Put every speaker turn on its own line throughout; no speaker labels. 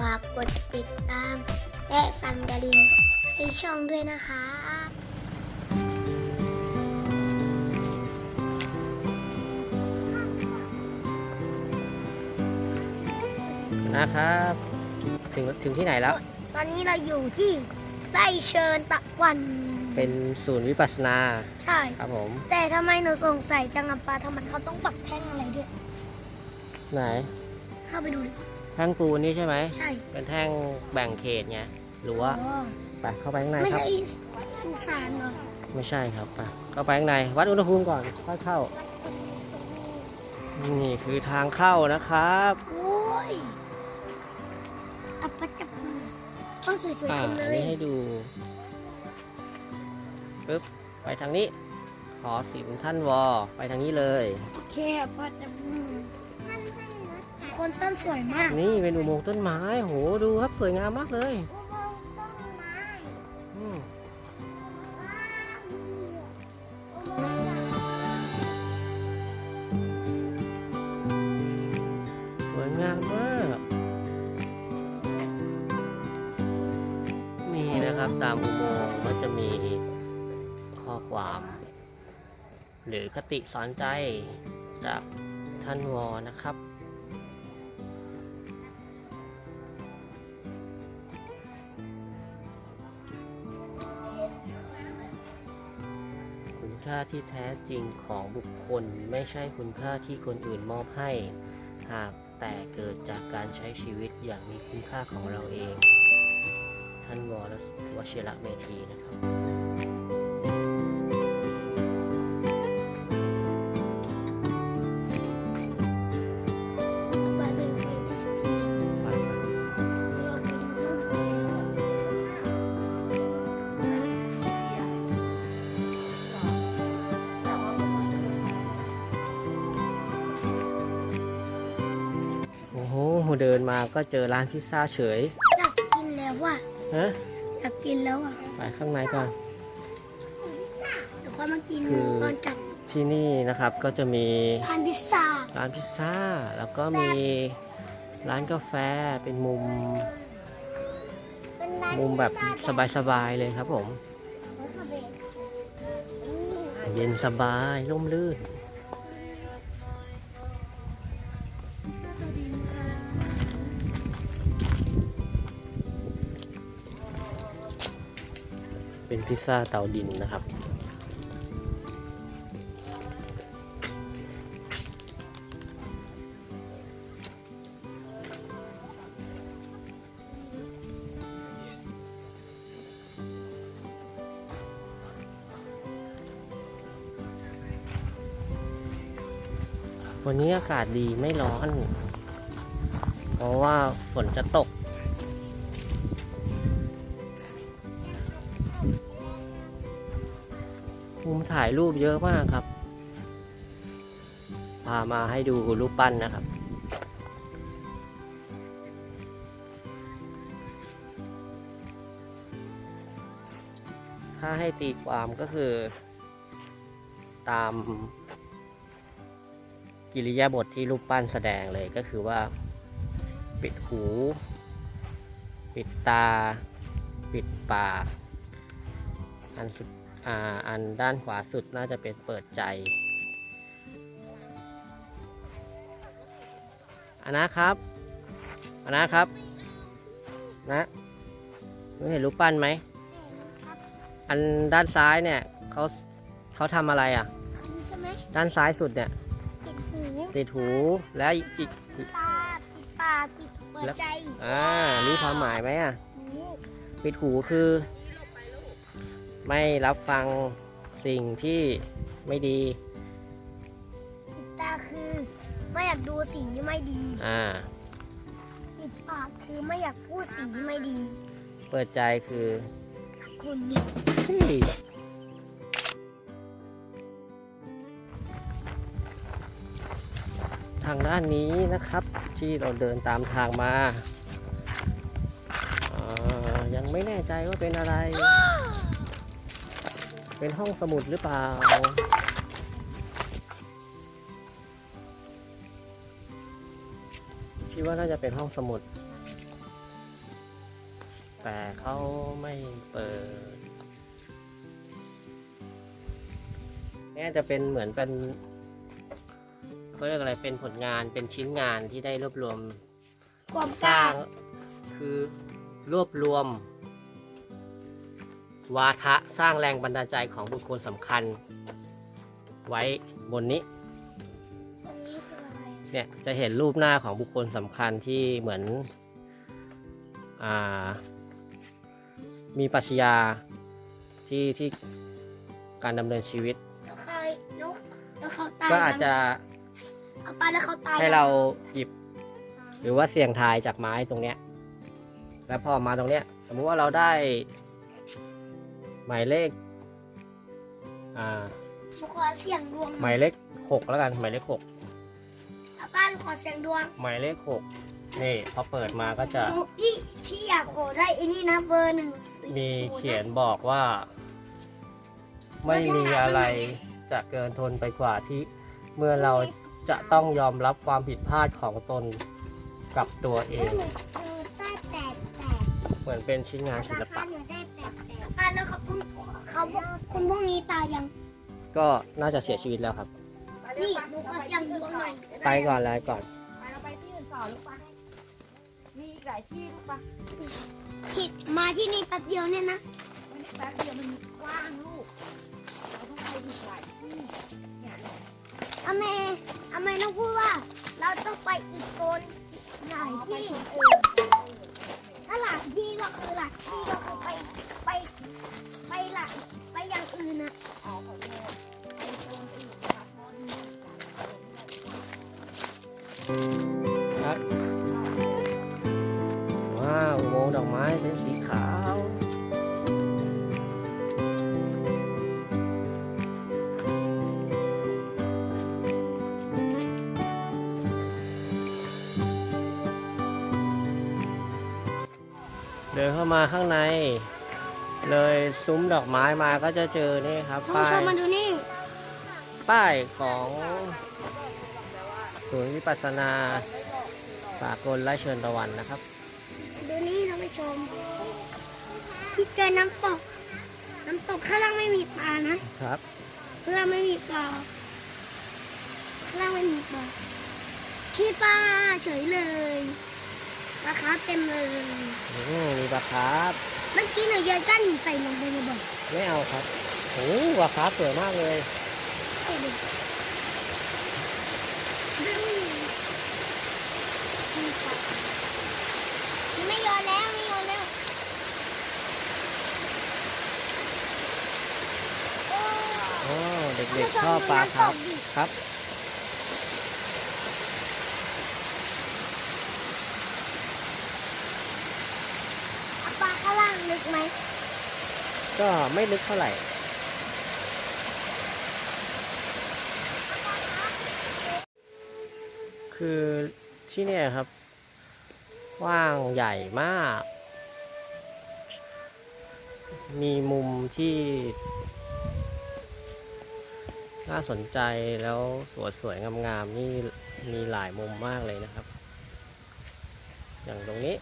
ฝากกดติดตาม และสั่นกระดิ่งให้ช่องด้วยนะคะ
นะครับ ถึงถึงที่ไหนแล้ว
ตอนนี้เราอยู่ที่ไร่เชิญตะวัน
เป็นศูนย์วิปัสสนา
ใช่
ครับผม
แต่ทำไมหนูสงสัยจังอะปาทำไมเขาต้องปักแท่งอะไรด้วย
ไหน
เข้าไปดูดิ
แท่งปูนนี่ใช่ไหม
ใช่
เป็นแท่งแบ่งเขตไงรั้ว
อ๋อ
ไปเข้าไปข้างใน
ไม่
ครับ
ใช่สุสานเหรอ
ไม่ใช่ครับไปเข้าไปข้างใน วัดอุณหภูมิก่อนค่อยเข้า นี่คือทางเข้านะครับ
โอ้ยอัปปะจับมือต้องสวยๆ
อ่า
กันเล
อัน
ย
นี้ให้ดูปึ๊บไปทางนี้ ขอสินท่านวอ ไปทางนี้เลย
โอเคอัปปะจับมือ คนต้นสวยมาก
นี่เป็นอุโมงค์ต้นไม้โหดูครับสวยงามมากเลยอืมสวยงามมากนี่นะครับตามอุโมงค์ก็จะมีข้อความ หรือคติสอนใจจากท่านวอนะครับ คุณค่าที่แท้จริงของบุคคลไม่ใช่คุณค่าที่คนอื่นมอบให้ หากแต่เกิดจากการใช้ชีวิตอย่างมีคุณค่าของเราเอง ท่านวรวชิระเมธีนะครับ เดินมาก็เจอร้านพิซซ่าเฉย
อยากกินแล้วว่ะ
ฮะ
อยากกินแล้วอะ
ไปข้างในก่อน
เดี๋ยวค่อยมากิน
คือ
ตอนกลับ
ที่นี่นะครับก็จะมี
ทานพิซซ่า
ร้านพิซซ่า แล้วก็มีร้านกาแฟเป็นมุมมุมแบบสบายๆเลยครับผม เย็นสบายร่มรื่น พิซซ่าเตาดินนะครับ วันนี้อากาศดีไม่ร้อน เพราะว่าฝนจะตก ถ่ายรูปเยอะมากครับ พามาให้ดูรูปปั้นนะครับ ถ้าให้ตีความก็คือ ตาม กิริยาบทที่รูปปั้นแสดงเลยก็คือว่า ปิดหู ปิดตา ปิดปาก อันสุด อ่าอันด้านขวาสุดน่าจะเป็นเปิดใจอันนะครับอันนะครับ นะไม่เห็นรูปปั้นไหมอันด้านซ้ายเนี่ยเขาเขาทำอะไรอะ
ใช่ไหม
ด้านซ้ายสุดเนี่ย
ปิดหู
ติดหูและอีกอีก
ตาปิดปากปิดเปิดใจ
อ่ารู้ความหมายไหมอะ
หู
ปิดหูคือ ไม่รับฟังสิ่งที่ไม่ดี
ปิดตาคือไม่อยากดูสิ่งที่ไม่ดี
อ่า
ปิดปากคือไม่อยากพูดสิ่งที่ไม่ดี
เปิดใจคือ
คุณนี่
เฮ้ยทางด้านนี้นะครับที่เราเดินตามทางมาอ่ายังไม่แน่ใจว่าเป็นอะไร เป็นห้องสมุดหรือเปล่า คิดว่าน่าจะเป็นห้องสมุด แต่เขาไม่เปิดเนี่ยจะเป็นเหมือนเป็นเขาเรียกอะไรเป็นผลงานเป็นชิ้นงานที่ได้รวบรวม
ความ
ส
กล้า
ร้าง คือรวบรวม วาทะสร้างแรงบันดาลใจของบุคคลสำคัญ ไว้บนนี้
ตรงนี้คืออะไร
เนี่ยจะเห็นรูปหน้าของบุคคลสำคัญที่เหมือนอามีปรัชญาที่ที่การดำเนินชีวิต
แล้วใครแล้วแล้วเขาตาย
ก็อาจจะ
เอาไปแล้วเขาตาย
ให้เราหยิบ หรือว่าเสี่ยงทายจากไม้ตรงเนี้ยแล้วพอมาตรงเนี้ย สมมุติว่าเราได้ หมายเลข อ่า
หนูขอเสียงดวง
หมายเลขหกแล้วกันหมายเลขหก
เอาป้าหนูขอเสียงดวง
หมายเลขหกนี่พอเปิดมาก็จะ
หนูพี่พี่อยากขอได้ไอ้นี่นะเบอร์หนึ่งสี่
มี
ศูน
เขียน
นะ
บอกว่า ไม่มีอะไรจะเกินทนไปกว่าที่ เมื่อเราจะต้องยอมรับความผิดพลาดของตนกับตัวเอ
เอองหนูได้แปดแปด
เหมือนเป็นชิ้นงานศิลปะ
หนูได้แปดแปด เขาบอกคนพวกนี้ตายยัง
ก็น่าจะเสียชีวิตแล้วครับ
นี่หนูขอเสียงดวงหน่อยจะด้
ไปก่อนเลยก่อน
ไปเราไปที่อื่นต่อลูกปะมีอีกหลายที่ลูกปะ
ผิดมาที่นี่แป๊บเดียวเนี่ยนะ
มันแป๊บเดียวมันกว้างลูก เราต้องไปอีกหลายที่เนี่ย
อเมอเมต้องพูดว่า เราต้องไปอีกโซนหลายที่ถ้าหลายที่ก็คือหลายที่ก็คือไปไป ไปหลายไปอย่างอื่นนะ
เอาขอโทษไปโซนอื่นค่ะเพราะนี่
ครับว้าวอุโมงค์ดอกไม้เป็นสีขาว เดินเข้ามาข้างใน เลยซุ้มดอกไม้มาก็จะเจอนี่ครับ
ท่านผู้
ป้า
ช
ย
มมาดูนี่
ป้ายของศูนย์วิปัสสนาสากลและเชิญตะวันนะครับ
ดูนี่ท่านผู้ชมพี่เจอน้ำตก น้ำตกข้างล่างไม่มีปลานะครับ ข้างล่างไม่มีปลาข้างล่างไม่มีปลาขี้ปลาเฉยเลยปลาคาร์ฟเต็มเลย
อืมมีปลาคาร์ฟ
เมื่อกี้หนูโยนก้อนหินใส่ลงไปในบ่อ
ไม่เอาครับโอ้ปลาคาร์ฟสวยมากเลย
เอาดิไม่โยนแล้วไม่โยนแล้วโอ้
โอ้เด็กๆชอบปลาคาร์ฟครับ
ปลาข้างล่างลึก ไหม
ก็ไม่ลึกเท่าไหร่ คือที่เนี่ยครับกว้างใหญ่มาก มีมุมที่ น่าสนใจแล้วสวยสวยๆงามๆนี่มีหลายมุมมากเลยนะครับ อย่างตรงนี้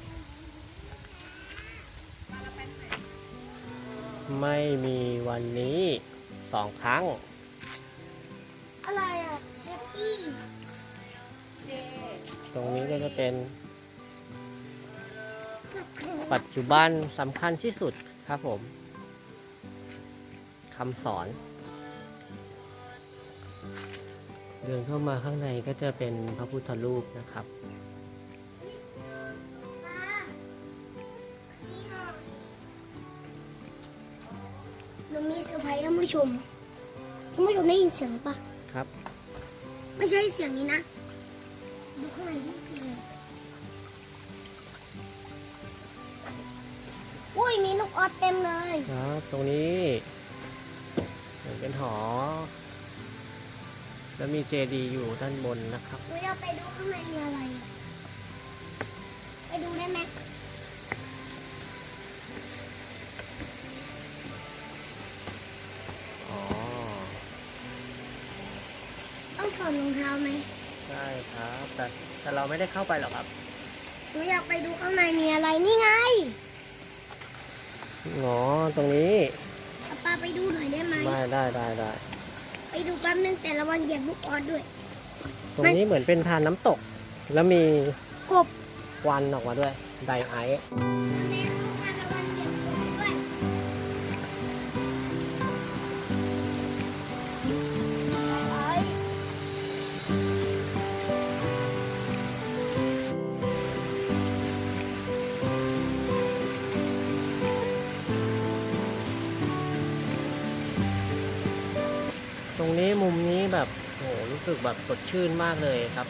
ไม่มีวันนี้สองครั้ง
อะไรอะเจฟฟี่
เจ
ตรงนี้ก็จะเป็น
กับเขือ
ปัจจุบันสำคัญที่สุดครับผมคำสอน เดินเข้ามาข้างในก็จะเป็นพระพุทธรูปนะครับ
ผู้ชมท่านผู้ชมได้ยินเสียงหรือปะ
ครับ
ไม่ใช่เสียงนี้นะดูข้างในนี่คืออะไรอุ้ยมีนกออสเต็มเลย
ครับ ตรงนี้เหมือนเป็นหอ แล้วมีเจดีย์อยู่ด้านบนนะครับ
หนูอยากไปดูข้างในมีอะไร ไปดูได้ไหม ถอดรองเท้าไหม
ใช่ครับ แต่แต่เราไม่ได้เข้าไปหรอกครับ
หนูอยากไปดูข้างในมีอะไรนี่ไง
อ๋อตรงนี้
อาปาไปดูหน่อยได้ไหม
ได้ได้ได้ได้
ไปดูแป๊บนึงแต่ระวังเหยียบลูกออสด้วย
ตรงนี้เหมือนเป็นทานน้ำตก แล้วมี
กบ
ควันออกมาด้วยไดไอซ์
แบบ
โหรู้สึกแบบสดชื่นมากเลยครับ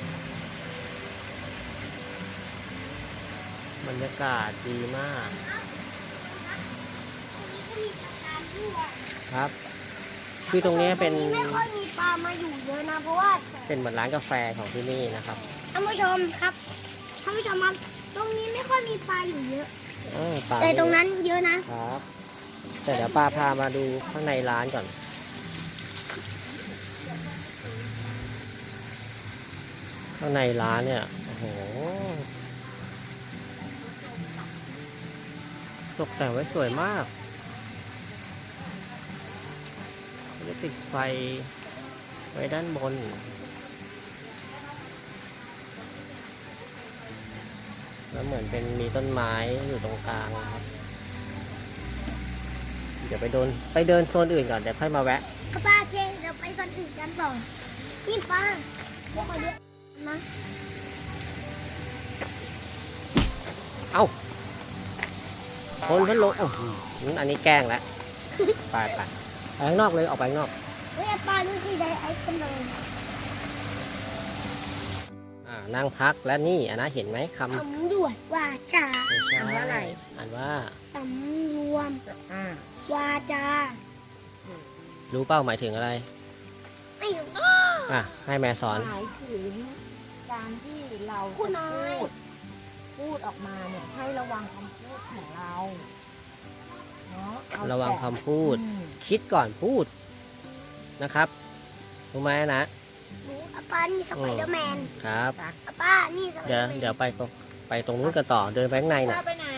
บรรยากาศดีมาก
ตรงนี้ก็มีสะพานด้วย
ครับ คือตรงนี้เป็น
ตรงนี้ไม่ค่อยมีปลามาอยู่เยอะนะเพราะว่า
เป็นเหมือนร้านกาแฟของที่นี่นะครับ
ท่านผู้ชมครับท่านผู้ชมครับตรงนี้ไม่ค่อยมีปลาอยู่เยอะ
เออปลา
แต่ตรงนั้นเยอะนะ
ครับ แต่เดี๋ยวป้าพามาดูข้างในร้านก่อน ข้างในร้านเนี่ย โอ้โห ตกแต่งไว้สวยมากจะติดไฟไว้ด้านบน แล้วเหมือนเป็นมีต้นไม้อยู่ตรงกลางครับ เดี๋ยวไปโดนไปเดินโซนอื่นก่อน เดี๋ยวค่อยมาแวะ
ครับป้าเคเดี๋ยวไปส่วนอื่นกันต่อนี่ป้าพวกมาเยอะ นะ
เอ้าคนพัดลมโอ้โหอันนี้แกล้งแล้วไปไปไปข้างนอกเลยออกไปข้างนอก
เฮ้ยป้าดูสิได้ไอ้ขนม
อ่านั่งพักแล้วนี่อันนะเห็นไหมคำ
สำรวจว่าจา
ไม่ใช่
อ่านว่าอะไร
อ่านว่า
สำรวม
อ่า
วาจา
รู้เป้าหมายถึงอะไร
ไม่รู้
อะให้แม่สอน
หมายถึง การที่เรา
คุณน้อย
พูดพูดออกมาเนี่ยให้ระวังคำพูดของเราเนาะเอา
ระวัง
แต่
คำพูด
อืม
คิดก่อนพูดนะครับรู้ไหมนะ
หนูอาป้านี่สไปเดอร์แมน
ครับ
อาป้านี่สไปเด
เดี๋
อ
ยว
ร์แมน
เดี๋ยวไปตรงไปตรงนู้นกันต่อเดินไปข้างในน่ะ
ป้าไปไหนนี่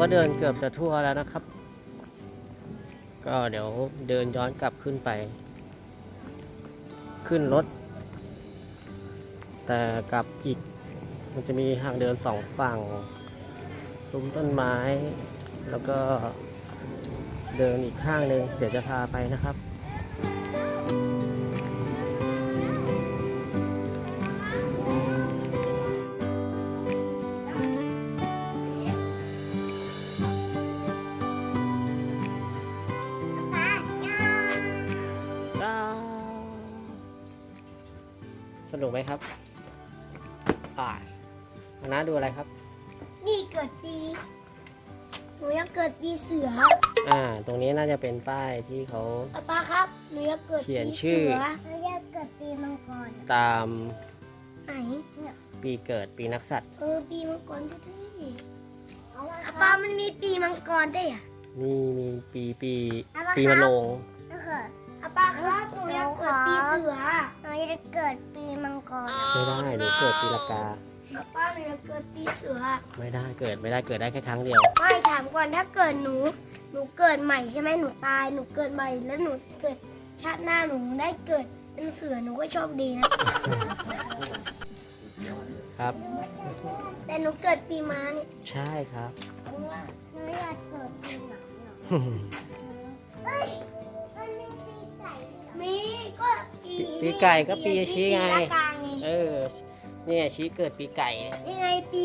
ก็เดินเกือบจะทั่วแล้วนะครับ ก็เดี๋ยวเดินย้อนกลับขึ้นไป ขึ้นรถ แต่กลับอีก มันจะมีทางเดินสองฝั่ง ซุ้มต้นไม้ แล้วก็เดินอีกข้างหนึ่งเดี๋ยวจะพาไปนะครับ นน้าดูอะไรครับ
นี่เกิดปีหนูอยากเกิดปีเสือ
อ่า ตรงนี้น่าจะเป็นป้ายที่เขา
อาป้าครับหนูอยากเกิด
เขียน
ปี
ชื่อ
เสือหนูอยากเกิดปีมังกร
ตาม
ไหนเนี่ย
ปีเกิดปีนักสัตว์
เออปีมังกรด้วยดิอาป้ามันมีปีมังกรได้วยอะ
มีมีปีปี
เอามา
ปี
ครั
มะ
บ
โรง
อาป้าครับหนูอยากเกิดปีเสือหนูอยากเกิดปีมังกร
ไม่ได้หนูเกิดปีละกา
อา ป้าหนูอยากเกิดปีเสือ
ไม่ได้เกิดไม่ได้เกิดได้แค่ครั้งเดียว
ไม่ถามก่อนถ้าเกิดหนู หนูเกิดใหม่ใช่ไหมหนูตายหนูเกิดใหม่แล้วหนูเกิดชาติหน้าหนูได้เกิดเป็นเสือหนูก็โชคดีนะ
ครับ
แต่หนูเกิดปีม้าเนี่ย
ใช่ครับ
หนูอยากเกิดปีหนังมีก็ปี
ปีไก่ก็ปีชี้ไง
ปีละกาไง
เออ เนี่ยชี้เกิดปีไก่
นี่ไงปี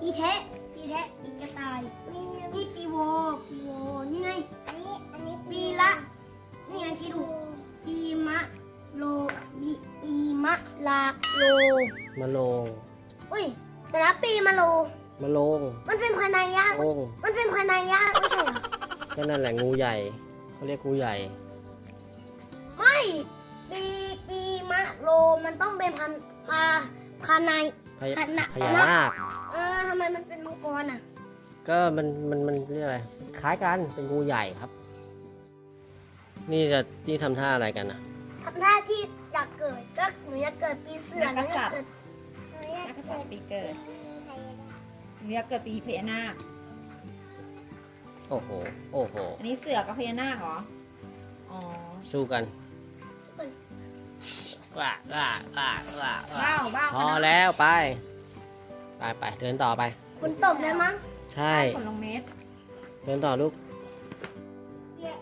ปีแทะปีแทะปีกระต่าย นี่ปีโวปีโวนี่ไง ปีละนี่ไงชี้ดูปีมะโลปีปีมะลาโล
มะโรง
อุ้ยแต่ละปีมะโล
มะโรง
มันเป็นพนายะ
โอง
มันเป็นพนายะไม่ใช่เหรอ
ก็นั่นแหละงูใหญ่เขาเรียกงูใหญ่
ไม่ปีปีมะโลมันต้องเป็นพันพา พานาย
พญา
พนะ
พญานาค
เออทำไมมันเป็นมังกรอะ
ก็มันมันมันเรียกอะไรคล้ายกันเป็นงูใหญ่ครับ นี่จะนี่ทำท่าอะไรกันนะ
ทำหน้าที่อยากเกิดก็หนูอยากเกิดปีเสือหนูอยากเกิดหนูอยาก
นักก
เกิ
ษัต
ด
ริย์ปีเกิดหนูอยากเกิดปีพญานาค
โอ้โหโอ้โห
อันนี้เสือกับพญานาคเหรอ อ๋อ
สู้กัน ว้าว้าว้าว้าว้า
บ้าวบ้าว
พอแล้วไป ไปไปเดินต่อไป
คุณตกเลยมั้ง
ใช่
ผลลงเม็ด
เดินต่อลูก
เปีย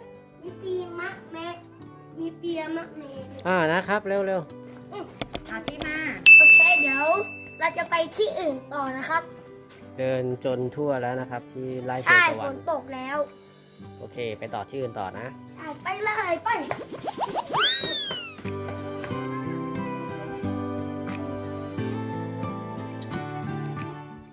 มีปีมะแม่มีเปียมะเม
อ่านะครับเร็วเร็ว
อาที่มา
โอเคเดี๋ยว เราจะไปที่อื่นต่อนะครับ
เดินจนทั่วแล้วนะครับ ที่ไร่เช
ใช่
ตะ
ฝ
วัน
นตกแล้ว
โอเค ไปต่อที่อื่นต่อนะ
ใช่ไปเลยไป